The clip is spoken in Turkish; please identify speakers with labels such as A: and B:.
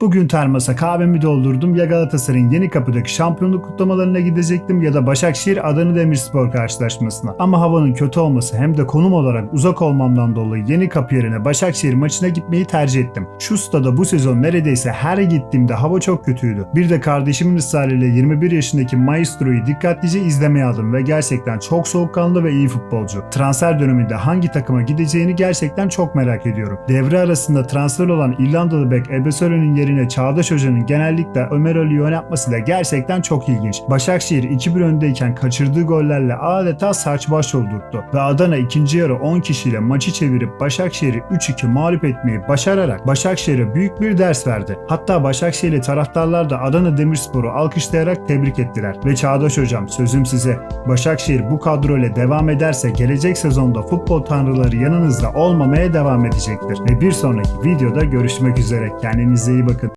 A: Bugün termasa kahvemi doldurdum ya Galatasaray'ın yeni kapıdaki şampiyonluk kutlamalarına gidecektim ya da Başakşehir Adana Demirspor karşılaşmasına. Ama havanın kötü olması hem de konum olarak uzak olmamdan dolayı yeni kapı yerine Başakşehir maçına gitmeyi tercih ettim. Şu stada bu sezon neredeyse her gittiğimde hava çok kötüydü. Bir de kardeşimin ısrarıyla 21 yaşındaki Maestro'yu dikkatlice izlemeye aldım ve gerçekten çok soğukkanlı ve iyi futbolcu. Transfer döneminde hangi takıma gideceğini gerçekten çok merak ediyorum. Devre arasında transfer olan İrlandalı bek Ebesoy'un yerine Çağdaş Hoca'nın genellikle Ömer Ali'yi oynatması da gerçekten çok ilginç. Başakşehir 2-1 öndeyken kaçırdığı gollerle adeta saç baş oldurttu ve Adana ikinci yarı 10 kişiyle maçı çevirip Başakşehir'i 3-2 mağlup etmeyi başararak Başakşehir'e büyük bir ders verdi. Hatta Başakşehirli taraftarlar da Adana Demirspor'u alkışlayarak tebrik ettiler. Ve Çağdaş Hocam sözüm size Başakşehir bu kadro ile devam ederse gelecek sezonda futbol tanrıları yanınızda olmamaya devam edecektir. Ve bir sonraki videoda görüşmek üzere. Kendinize iyi bakın.